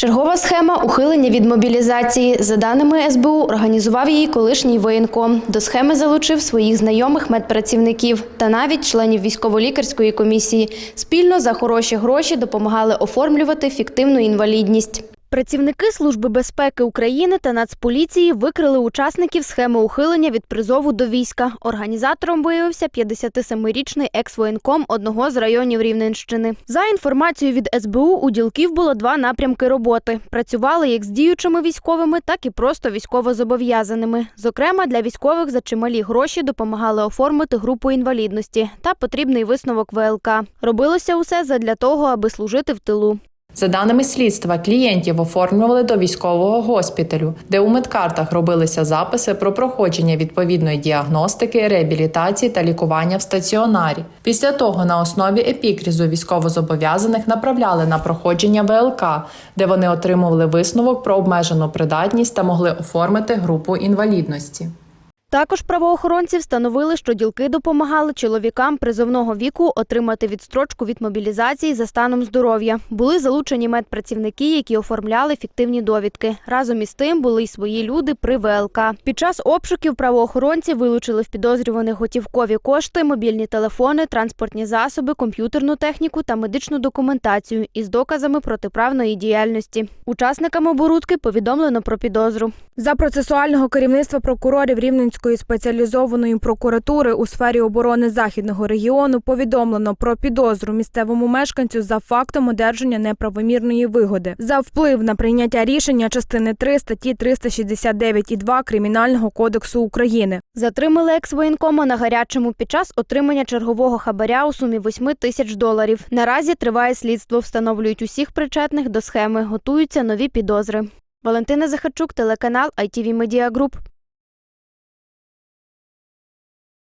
Чергова схема ухилення від мобілізації. За даними СБУ, організував її колишній воєнком. До схеми залучив своїх знайомих медпрацівників та навіть членів військово-лікарської комісії. Спільно за хороші гроші допомагали оформлювати фіктивну інвалідність. Працівники Служби безпеки України та Нацполіції викрили учасників схеми ухилення від призову до війська. Організатором виявився 57-річний екс-воєнком одного з районів Рівненщини. За інформацією від СБУ, у ділків було два напрямки роботи. Працювали як з діючими військовими, так і просто військовозобов'язаними. Зокрема, для військових за чималі гроші допомагали оформити групу інвалідності та потрібний висновок ВЛК. Робилося усе задля того, аби служити в тилу. За даними слідства, клієнтів оформлювали до військового госпіталю, де у медкартах робилися записи про проходження відповідної діагностики, реабілітації та лікування в стаціонарі. Після того на основі епікрізу військовозобов'язаних направляли на проходження ВЛК, де вони отримували висновок про обмежену придатність та могли оформити групу інвалідності. Також правоохоронці встановили, що ділки допомагали чоловікам призовного віку отримати відстрочку від мобілізації за станом здоров'я. Були залучені медпрацівники, які оформляли фіктивні довідки. Разом із тим були й свої люди при ВЛК. Під час обшуків правоохоронці вилучили в підозрюваних готівкові кошти, мобільні телефони, транспортні засоби, комп'ютерну техніку та медичну документацію із доказами протиправної діяльності. Учасникам оборудки повідомлено про підозру. За процесуального керівництва прокурорів Рівненської спеціалізованої прокуратури у сфері оборони західного регіону повідомлено про підозру місцевому мешканцю за фактом одержання неправомірної вигоди за вплив на прийняття рішення частини 3 статті 369 і 2 Кримінального кодексу України. Затримали екс-воєнкома на гарячому під час отримання чергового хабаря у сумі 8 тисяч доларів. Наразі триває слідство, встановлюють усіх причетних до схеми, готуються нові підозри. Валентина Захарчук, телеканал ITV Media Group.